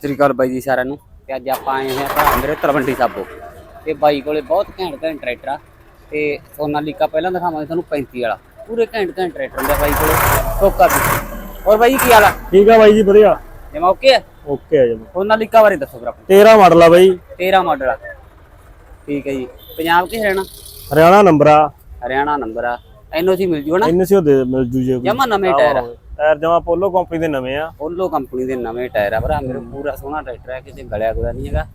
ਸ਼੍ਰੀ ਅਕਾਲ ਬਾਈ ਜੀ ਸਾਰਿਆਂ ਨੂੰ। ਤੇ ਅੱਜ ਆਪਾਂ ਆਏ ਹੋਏ ਆ ਭਰਾ ਮੇਰੇ ਤਲਵੰਡੀ ਸਾਬੋ। ਤੇ ਬਾਈ ਕੋਲੇ ਬਹੁਤ ਘੈਂਟ ਘੈਂਟ ਟਰੈਕਟਰ ਆ। ਤੇ ਸੋਨਾਲੀਕਾ ਪਹਿਲਾਂ ਦਿਖਾਵਾਂਗੇ ਤੁਹਾਨੂੰ 35 ਵਾਲਾ। ਪੂਰੇ ਘੈਂਟ ਘੈਂਟ ਟਰੈਕਟਰ ਹੁੰਦੇ ਬਾਈ ਕੋਲੇ। ਟੋਕਾ ਵੀ ਹੋਰ ਬਾਈ ਕੀ ਹਾਲ ਆ? ਠੀਕ ਆ ਬਾਈ ਜੀ ਵਧੀਆ। ਜਿਵੇਂ ਓਕੇ ਆ? ਓਕੇ ਆ ਜੀ ਸੋਨਾਲੀਕਾ ਬਾਰੇ ਦੱਸੋ ਫਿਰ ਆਪਾਂ 13 ਮਾਡਲ ਆ ਬਾਈ। 13 ਮਾਡਲ ਆ। ਠੀਕ ਹੈ ਜੀ। ਪੰਜਾਬ ਕਿ ਹਰਿਆਣਾ? ਹਰਿਆਣਾ ਨੰਬਰ ਆ। ਹਰਿਆਣਾ ਨੰਬਰ ਆ। ਐਨਓਸੀ ਮਿਲ ਜੂ ਹਨਾ? ਐਨਸੀਓ ਦੇ ਮਿਲ ਜੂ ਜੇ ਕੋਈ। ਜਮਾ ਨਵੇਂ ਟਾਇਰ ਆ। ਟਾਇਰ ਜਮਾ ਪੋਲੋ ਕੰਪਨੀ ਦੇ ਨਵੇਂ ਆ। ਓਲੋ ਕੰਪਨੀ ਦੇ ਨਵੇਂ ਟਾਇਰ ਆ ਭਰਾ ਮੇਰੇ ਪੂਰਾ ਸੋਹਣਾ ਟਰੈਕਟਰ ਹੈ ਕਿਸੇ ਗਲਿਆ ਗੁਲਾ ਨਹੀਂ ਹੈਗਾ।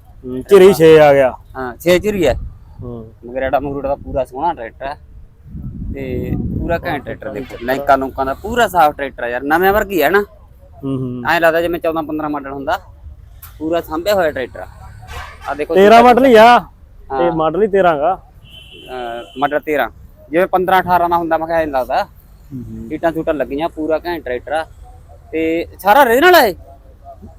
ਝਿਰੀ 6 ਆ ਗਿਆ। ਹਾਂ 6 ਚਿਰੀ ਹੈ। ਹੂੰ ਮਗਰੇੜਾ ਮਗਰੂੜਾ ਦਾ ਪੂਰਾ ਸੋਹਣਾ ਟਰੈਕਟਰ ਹੈ ਤੇ ਪੂਰਾ ਘੈਂਟ ਟਰੈਕਟਰ ਦੇਖੋ ਲਾਈਕਾਂ ਲੂਕਾਂ ਦਾ ਪੂਰਾ ਸਾਫ਼ ਟਰੈਕਟਰ ਯਾਰ ਨਵੇਂ ਵਰਗੀ ਹੈ ਨਾ। ਹੂੰ ਹੂੰ। ਐਂ ਲੱਗਦਾ ਜਿਵੇਂ 14 15 ਮਾਡਲ ਹੁੰਦਾ। ਪੂਰਾ ਸਾਂਭਿਆ ਹੋਇਆ ਟਰੈਕਟਰ ਆ। ਦੇਖੋ 13 ਮਾਡਲ ਹੀ ਆ ਤੇ ਮਾਡਲ ਹੀ 13 ਗਾ। ਮਾਡਲ 13 ਜਿਵੇਂ 15 18 ਦਾ ਹੁੰਦਾ ਮੈਂ ਕਿਹਾ ਐਂ ਲੱਗਦਾ। ਸੀਟਾਂ ਛੂਟਾਂ ਲੱਗੀਆਂ ਪੂਰਾ ਘੈਂਟ ਟਰੈਕਟਰ ਆ। ਤੇ ਸਾਰਾ ਰੀਜਨਲ ਹੈ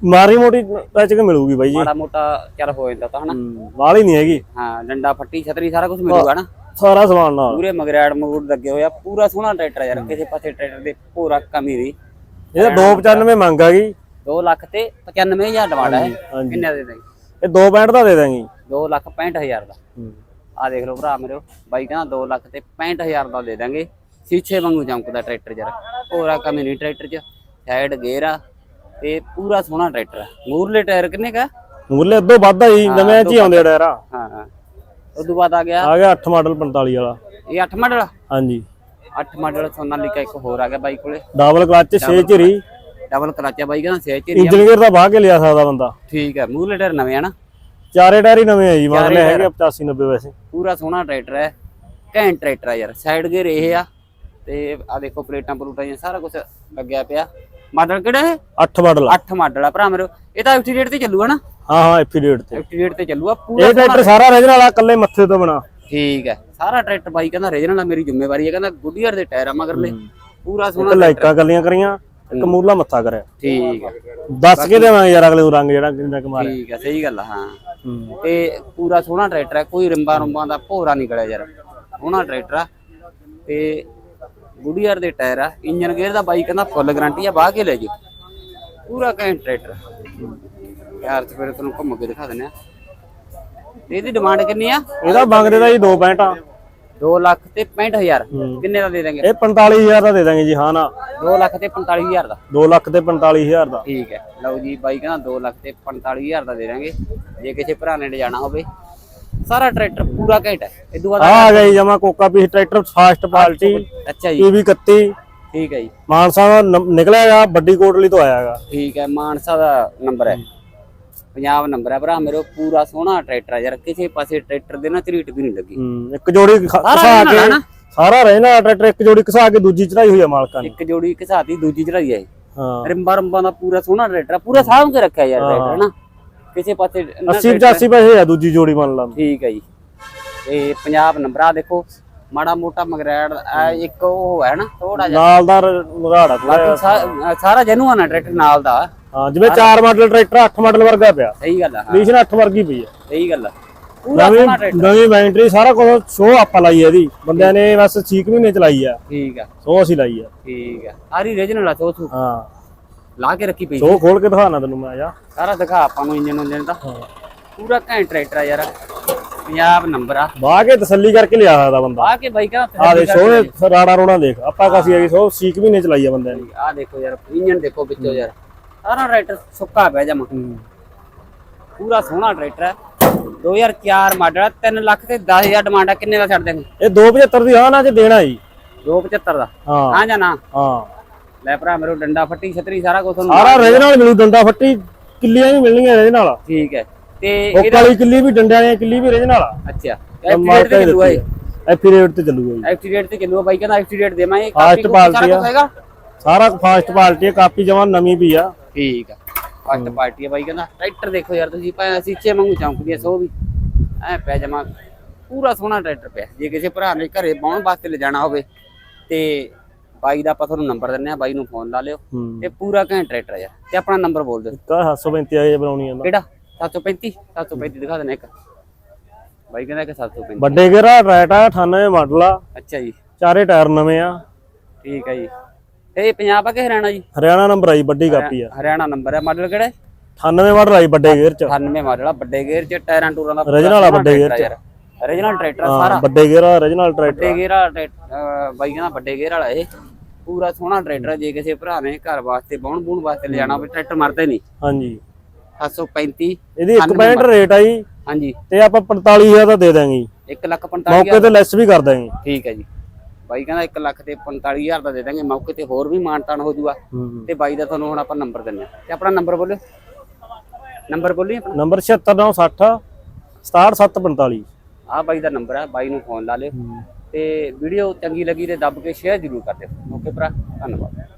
ਮਾਰੀ ਮੋਟੀ ਟੱਚ ਕੇ ਮਿਲੂਗੀ ਬਾਈ ਜੀ। ਮਾੜਾ ਮੋਟਾ ਚੱਲ ਹੋ ਜਾਂਦਾ ਤਾਂ ਹਨਾ। ਹੂੰ, ਵਾਲੀ ਨਹੀਂ ਹੈਗੀ। ਹਾਂ ਡੰਡਾ ਫੱਟੀ ਛਤਰੀ ਸਾਰਾ ਕੁਝ ਮਿਲੂਗਾ ਨਾ। ਸਾਰਾ ਸਮਾਨ ਨਾਲ। ਪੂਰੇ ਮਗਰੈੜ ਮਗੂੜ ਲੱਗੇ ਹੋਇਆ ਪੂਰਾ ਸੋਹਣਾ ਟਰੈਕਟਰ ਆ ਯਾਰ ਕਿਸੇ ਪਾਸੇ ਟਰੈਕਟਰ ਦੇ ਪੂਰਾ ਕਮੀ ਨਹੀਂ ਇਹਦਾ 295 ਮੰਗ ਆ ਗਈ। 2 ਲੱਖ ਤੇ 95000 ਡਿਮਾਂਡ ਹੈ। ਕਿੰਨੇ ਦੇ ਦੇਂਗੇ? ਇਹ 2 65 ਦਾ ਦੇ ਦਾਂਗੇ। 2 ਲੱਖ 65000 ਦਾ। ਆ ਦੇਖ ਲਓ ਭਰਾ ਮੇਰੇ ਬਾਈ ਕਹਿੰਦਾ 2 ਲੱਖ ਤੇ 65000 ਦਾ ਦੇ ਦਾਂਗੇ। ਸੀਛੇ ਵਾਂਗੂ ਚਮਕਦਾ ਟਰੈਕਟਰ ਯਾਰ ਪੂਰਾ ਕਮੀ ਨਹੀਂ ਟਰੈਕਟਰ 'ਚ। ਸਾਈਡ ਗੇਅਰ ਆ ਤੇ ਪੂਰਾ ਸੋਹਣਾ ਟਰੈਕਟਰ ਆ। ਮੂਰਲੇ ਟਾਇਰ ਕਿੰਨੇ ਕਾ ਮੁਰਲੇ ਅੱਧੋ ਵੱਧ ਆ ਜੀ ਨਵੇਂ ਚ ਹੀ ਆਉਂਦੇ ਆ ਟਾਇਰ ਆ। ਹਾਂ ਹਾਂ। ਉਦੋਂ ਬਾਅਦ ਆ ਗਿਆ। ਆ ਗਿਆ 8 ਮਾਡਲ 45 ਵਾਲਾ। ਇਹ 8 ਮਾਡਲ? ਹਾਂਜੀ। 8 ਮਾਡਲ ਸੋਨਾਲੀਕਾ ਇੱਕ ਹੋਰ ਆ ਗਿਆ ਬਾਈ ਕੋਲੇ। ਡਬਲ ਕਲਚ 6 ਝਿਰੀ। ਡਬਲ ਕਲਾਚਾ ਬਾਈ ਕਹਿੰਦਾ ਛੇ ਚਿਰੀ ਇੰਜਨ ਗੇਅਰ ਦਾ ਬਾਹ ਕੇ ਲਿਆ ਸਕਦਾ ਬੰਦਾ। ਠੀਕ ਹੈ ਮੂਰਲੇ ਟਾਇਰ ਨਵੇਂ ਆ ਨਾ? ਚਾਰੇ ਟਾਇਰ ਹੀ ਨਵੇਂ ਆ ਜੀ ਮਾਡਲ ਹੈਗੇ 85 90 ਵੈਸੇ। ਪੂਰਾ ਸੋਹਣਾ ਟਰੈਕਟਰ ਹੈ ਘੈਂਟ ਟਰੈਕਟਰ ਹੈ ਯਾਰ। ਸਾਈਡ ਗੇਅਰ ਇਹ ਆ। ਤੇ ਆ ਦੇਖੋ ਪਲੇਟਾਂ ਪਲੂਟਾਂ ਜਿਹੀਆਂ ਸਾਰਾ ਕੁਝ ਲੱਗਿਆ ਪਿਆ। ਮਾਡਲ ਕਿਹੜਾ ਹੈ 8 ਮਾਡਲ 8 ਮਾਡਲ ਆ ਭਰਾ ਮੇਰੇ। ਇਹ ਤਾਂ ਐਫਟੀ ਰੇਟ ਤੇ ਚੱਲੂਗਾ ਨਾ? ਹਾਂ ਹਾਂ ਐਫੀਡੇਟ ਤੇ। ਐਫਟੀ ਰੇਟ ਤੇ ਚੱਲੂਗਾ। ਪੂਰਾ ਇਹ ਟਰੈਕਟਰ ਸਾਰਾ ਰੀਜਨਲ ਆ ਕੱਲੇ ਮੱਥੇ ਤੋਂ ਬਣਾ ਠੀਕ ਹੈ। ਸਾਰਾ ਟਰੈਕਟਰ ਬਾਈ ਕਹਿੰਦਾ ਰੀਜਨਲ ਆ ਮੇਰੀ ਜ਼ਿੰਮੇਵਾਰੀ ਹੈ। ਕਹਿੰਦਾ ਗੁੱਡੀਅਰ ਦੇ ਟਾਇਰ ਮਗਰਲੇ। ਪੂਰਾ ਸੋਹਣਾ ਲਾਈਕਾਂ ਕੱਲੀਆਂ ਕਰੀਆਂ ਇੱਕ ਮੂਰਲਾ ਮੱਥਾ ਕਰਿਆ। ਠੀਕ ਹੈ। ਦੱਸ ਕੇ ਦੇਵਾਂਗੇ ਯਾਰ ਅਗਲੇ ਨੂੰ ਰੰਗ ਜਿਹੜਾ ਕਿੰਨਾ ਕੁ ਮਾਰਿਆ। ਠੀਕ ਹੈ ਸਹੀ ਗੱਲ ਆ ਹਾਂ। ਹੂੰ। ਤੇ ਪੂਰਾ ਸੋਹਣਾ ਟਰੈਕਟਰ ਹੈ। ਕੋਈ ਰਿੰਬਾਂ ਰੁੰਬਾਂ ਦਾ ਭੋਰਾ ਨਿਕਲਿਆ ਯਾਰ। ਸੋਹਣਾ ਟਰੈਕਟਰ ਆ। ਤੇ ਗੁਡੀਅਰ ਦੇ ਟਾਇਰ ਆ ਇੰਜਨ ਗੇਅਰ ਦਾ ਬਾਈ ਕਹਿੰਦਾ ਫੁੱਲ ਗਾਰੰਟੀ ਆ ਬਾਹ ਕੇ ਲੈ ਜੀ ਪੂਰਾ ਘੈਂਟ ਟਰੈਕਟਰ। ਯਾਰ ਤੇ ਫਿਰ ਤੁਹਾਨੂੰ ਘੁੰਮ ਕੇ ਦਿਖਾ ਦਿੰਦੇ ਆ। ਇਹਦੀ ਡਿਮਾਂਡ ਕਿੰਨੀ ਆ? ਇਹਦਾ ਮੰਗਦੇ ਦਾ ਜੀ 2 ਪੈਂਟਾਂ 2 ਲੱਖ ਤੇ 65000 ਕਿੰਨੇ ਦਾ ਦੇ ਦਾਂਗੇ ਇਹ 45000 ਦਾ ਦੇ ਦਾਂਗੇ ਜੀ ਹਾਂ ਨਾ। 2 ਲੱਖ ਤੇ 45000 ਦਾ। 2 ਲੱਖ ਤੇ 45000 ਦਾ। ਠੀਕ ਹੈ। ਲਓ ਜੀ ਬਾਈ ਕਹਿੰਦਾ 2 ਲੱਖ ਤੇ 45000 ਦਾ ਦੇ ਦਾਂਗੇ ਜੇ ਕਿਸੇ ਭਰਾ ਨੇ ਲਿਜਾਣਾ ਹੋਵੇ। ਸਾਰਾ ਟਰੈਕਟਰ ਪੂਰਾ ਘੈਂਟ ਹੈ। ਇਦੋਂ ਬਾਅਦ ਆ ਗਿਆ ਜੀ ਜਮਾ ਕੋਕਾ ਪੀਸ ਟਰੈਕਟਰ ਫਾਸਟ ਪਾਲਟੀ ਅੱਛਾ ਜੀ। ਪੀਵੀ 31 ਠੀਕ ਹੈ ਜੀ। ਮਾਨਸਾ ਦਾ ਨੰ- ਨਿਕਲਿਆ ਹੈਗਾ ਵੱਡੀ ਕੋਟਲੀ ਤੋਂ ਆਇਆ ਹੈਗਾ। ਠੀਕ ਹੈ ਮਾਨਸਾ ਦਾ ਨੰਬਰ ਹੈ। ਪੰਜਾਬ ਨੰਬਰ ਹੈ ਭਰਾ ਮੇਰੇ ਪੂਰਾ ਸੋਹਣਾ ਟਰੈਕਟਰ ਹੈ। ਯਾਰ ਕਿਸੇ ਪਾਸੇ ਟਰੈਕਟਰ ਦੇ ਨਾ ਝਰੀਟ ਵੀ ਨਹੀਂ ਲੱਗੀ। ਹੂੰ, ਇੱਕ ਜੋੜੀ ਖ- ਘਸਾ ਹੈ ਕੇ ਨਾ? ਸਾਰਾ ਰਹਿਣਾ ਟਰੈਕਟਰ ਇੱਕ ਜੋੜੀ ਘਸਾ ਕੇ ਦੂਜੀ ਚੜਾਈ ਹੋਈ ਆ ਮਾਲਕਾਂ ਨੇ। ਇੱਕ ਜੋੜੀ ਘਸਾਤੀ ਦੂਜੀ ਚੜਾਈ ਹੈ। ਹਾਂ। ਰਿੰਬਾ ਰੰਬਾ ਦਾ ਪੂਰਾ ਸੋਹਣਾ ਟਰੈਕਟਰ ਹੈ, ਪੂਰਾ ਸਾਂਭ ਕੇ ਰੱਖਿਆ ਯਾਰ ਟਰੈਕਟਰ ਨਾ। ਕਿਸੇ ਪਾਸੇ ਨਾ 80 85 ਪੈਸੇ ਆ ਦੂਜੀ ਜੋੜੀ ਮੰਨ ਲਾ। ਠੀਕ ਹੈ ਜੀ। ਤੇ ਪੰਜਾਬ ਨੰਬਰ ਦੇਖੋ ਮਾੜਾ ਮੋਟਾ ਮਗਰੈੜ ਇੱਕ ਉਹ ਹੈ ਨਾ ਥੋੜਾ ਜਿਹਾ। ਨਾਲ ਦਾ ਮਗਾੜਾ ਥੋੜਾ ਸਾ- ਸਾਰਾ ਜੈਨੂਅਨ ਹੈ ਟਰੈਕਟਰ ਨਾਲ ਦਾ। ਹਾਂ ਜਿਵੇਂ 4 ਮਾਡਲ ਟਰੈਕਟਰ 8 ਮਾਡਲ ਵਰਗਾ ਪਿਆ। ਸਹੀ ਗੱਲ ਆ ਹਾਂ। ਕੰਡੀਸ਼ਨ 8 ਵਰਗੀ ਪਈ ਆ। ਸਹੀ ਗੱਲ ਆ। ਨਵੀਂ ਨਵੀਂ ਬੈਟਰੀ ਸਾਰਾ ਕੁਝ ਸ਼ੋ ਆਪਾਂ ਲਾਈ ਆ ਇਹਦੀ। ਬੰਦਿਆਂ ਨੇ ਬਸ 6 ਮਹੀਨੇ ਚਲਾਈ ਆ। ਠੀਕ ਆ। ਸੋ ਅਸੀਂ ਲਾਈ ਆ। ਠੀਕ ਆ। ਸਾਰੀ ਰੀਜਨਲ ਆ ਚੋਥੂ ਹਾਂ। ਲਾ ਕੇ ਰੱਖੀ ਪਈ ਸੋ ਖੋਲ ਕੇ ਦਿਖਾਣਾ ਤੈਨੂੰ ਮੈਂ ਆ ਸਾਰਾ ਦਿਖਾ ਆਪਾਂ ਨੂੰ ਇੰਜਨ ਉਂਜਨ ਦਾ। ਪੂਰਾ ਘੈਂਟ ਟਰੈਕਟਰ ਆ ਯਾਰ। ਪੰਜਾਬ ਨੰਬਰ ਆ। ਬਾਹ ਕੇ ਤਸੱਲੀ ਕਰਕੇ ਲਿਆ ਸਕਦਾ ਬੰਦਾ। ਆ ਕੇ ਬਾਈ ਕਹਿੰਦਾ ਆ ਦੇ ਸੋ ਰਾੜਾ ਰੋਣਾ ਦੇਖ। ਆਪਾਂ ਕਾਸੀ ਹੈਗੀ ਸੋ 6 ਮਹੀਨੇ ਚਲਾਈ ਆ ਬੰਦਿਆਂ ਨੇ। ਆ ਦੇਖੋ ਯਾਰ ਇੰਜਨ ਦੇਖੋ ਵਿੱਚੋਂ ਯਾਰ। ਸਾਰਾ ਟਰੈਕਟਰ ਸੁੱਕਾ ਪਿਆ ਜਮਾ ਪੂਰਾ ਸੋਹਣਾ ਟਰੈਕਟਰ ਹੈ 2004 ਮਾਡਲ ਆ 3 ਲੱਖ ਤੇ 10000 ਡਿਮਾਂਡ ਆ। ਕਿੰਨੇ ਦਾ ਛੱਡ ਦੇਂਗੇ ਇਹ 275 ਦੀ ਹਾਂ ਨਾ ਚ ਦੇਣਾ ਜੀ 275 ਦਾ। ਹਾਂ। ਹਾਂ ਜਾਂ ਨਾ ਹਾਂ। ਲੈ ਭਰਾ ਮੇਰੇ ਡੰਡਾ ਫੱਟੀ ਛਤਰੀ ਸਾਰਾ ਕੁਝ ਤੁਹਾਨੂੰ ਸਾਰਾ ਰੇਜ ਨਾਲ ਮਿਲੂ ਡੰਡਾ ਫੱਟੀ ਕਿੱਲੀਆਂ ਵੀ ਮਿਲਣਗੀਆਂ ਰੇਜ ਨਾਲ ਠੀਕ ਹੈ। ਤੇ ਉਹ ਵਾਲੀ ਕਿੱਲੀ ਵੀ ਡੰਡਿਆਂ ਵਾਲੀ ਕਿੱਲੀ ਵੀ ਰੇਜ ਨਾਲ ਆ। ਅੱਛਾ। ਐਫਟੀਡੇਟ ਤੇ ਚੱਲੂਗਾ ਇਹ। ਰੇਟ ਤੇ ਚੱਲੂਗਾ ਜੀ। ਐਫਟੀਡੇਟ ਤੇ ਚੱਲੂਗਾ ਬਾਈ ਕਹਿੰਦਾ ਐਫਟੀਡੇਟ ਦੇਵਾਂਗੇ Fast ਪਾਲਟੀ ਆ। ਹੈਗਾ? ਸਾਰਾ ਫਾਸਟ ਪਾਲਟੀ ਆ ਕਾਪੀ ਜਮਾ ਨਵੀਂ ਵੀ ਆ। ਠੀਕ ਆ। ਫਸਟ ਪਾਰਟੀ ਆ ਬਾਈ ਕਹਿੰਦਾ ਟਰੈਕਟਰ ਦੇਖੋ ਯਾਰ ਤੁਸੀਂ ਭਾਵੇਂ ਸੀਚੇ ਵਾਂਗੂ ਚਮਕਦੀ ਆ ਸੋ ਵੀ। ਐ ਪਿਆ ਜਮਾ ਪੂਰਾ ਸੋਹਣਾ ਟਰੈਕਟਰ ਪਿਆ। ਜੇ ਕਿਸੇ ਭਰਾ ਨੇ ਘਰੇ ਪਾਉਣ ਵਾਸਤੇ ਲਿਜਾਣਾ ਹੋਵੇ ਤੇ ਬਾਈ ਦਾ ਆਪਾਂ ਤੁਹਾਨੂੰ ਨੰਬਰ ਦਿੰਨੇ ਆ ਬਾਈ ਨੂੰ ਫੋਨ ਲਾ ਲਿਓ। ਹੂੰ। ਪੂਰਾ ਘੈਂਟ ਟਰੈਕਟਰ ਆ ਯਾਰ ਤੇ ਆਪਣਾ ਨੰਬਰ ਬੋਲ ਦਿਓ। ਕਾ 735 ਆਏ ਬਣਾਉਣੀ ਆ ਕਿਹੜਾ? 735 735 ਦਿਖਾ ਦੇਣਾ ਇੱਕ। ਬਾਈ ਕਹਿੰਦਾ ਕਿ 735 ਵੱਡੇ ਗੇਰਾ ਰੈਟ ਆ 98 ਮਾਡਲ ਆ। ਅੱਛਾ ਜੀ। ਚਾਰੇ ਟਾਇਰ ਨਵੇਂ ਆ। ਠੀਕ ਹੈ ਜੀ। ਇਹ ਪੰਜਾਬ ਆ ਕਿ ਹਰਿਆਣਾ ਜੀ? ਹਰਿਆਣਾ ਨੰਬਰ ਆਈ ਵੱਡੀ ਕਾਪੀ ਆ। ਹਰਿਆਣਾ ਨੰਬਰ ਹੈ ਮਾਡਲ ਕਿਹੜਾ ਹੈ? 98 ਮਾਡਲ ਆਈ ਵੱਡੇ ਗੇਅਰ ਚ। 98 ਮਾਡਲ ਵਾਲਾ ਵੱਡੇ ਗੇਅਰ ਚ ਟਾਇਰਾਂ ਟੂਰਾਂ ਦਾ Original ਆ ਵੱਡੇ gear ਚ। original ਟਰੈਕਟਰ ਆ ਹਾਂ ਸਾਰਾ। ਵੱਡੇ ਗੇਅਰ ਆ origignal ਟਰੈਕਟਰ ਵੱਡੇ ਗੇਅਰ ਵਾਲਾ ਟਰੈਕ- ਅਹ ਬਾਈਆਂ ਦਾ ਵੱਡੇ ਗੇਅਰ ਵਾਲਾ ਇਹ। ਪੂਰਾ ਸੋਹਣਾ ਟਰੈਕਟਰ ਆ, ਜੇ ਕਿਸੇ ਭਰਾ ਨੇ ਘਰ ਵਾਸਤੇ ਬਾਉਣ ਬੂਣ ਵਾਸਤੇ ਲਿਜਾਣਾ ਹੋਵੇ ਟਰੈਕਟਰ ਮਰਦੇ ਨਹੀਂ। ਹਾਂਜੀ। 735 ਇਹਦੀ 165 ਰੇਟ ਆ ਜੀ। ਹਾਂਜੀ। ਤੇ ਆਪਾਂ 45000 ਦਾ ਦੇ ਦਾਂਗੇ ਜੀ। 1 ਲੱਖ 45 ਮੌਕੇ ਤੇ ਲੈਸ ਵੀ ਕਰ ਦਾਂਗੇ ਠੀਕ ਹੈ ਜੀ। ਬਾਈ ਕਹਿੰਦਾ 1 ਲੱਖ ਤੇ 45000 ਦਾ ਦੇ ਦਾਂਗੇ ਮੌਕੇ ਤੇ ਹੋਰ ਵੀ ਮਾਨਤਾਨ ਹੋ ਜੂਗਾ। ਤੇ ਬਾਈ ਦਾ ਤੁਹਾਨੂੰ ਹੁਣ ਆਪਾਂ ਨੰਬਰ ਦਿੰਨੇ ਆ ਤੇ ਆਪਣਾ ਨੰਬਰ ਬੋਲਿਓ। ਨੰਬਰ ਬੋਲੀ ਨੰਬਰ 76960 67745 ਆ ਬਾਈ ਦਾ ਨੰਬਰ ਹੈ ਬਾਈ ਨੂੰ ਫੋਨ ਲਾ ਲਿਓ। ਤੇ ਵੀਡੀਓ ਚੰਗੀ ਲੱਗੀ ਤੇ ਦੱਬ ਕੇ ਸ਼ੇਅਰ ਜ਼ਰੂਰ ਕਰ ਦਿਓ। ਓਕੇ ਭਰਾ ਧੰਨਵਾਦ।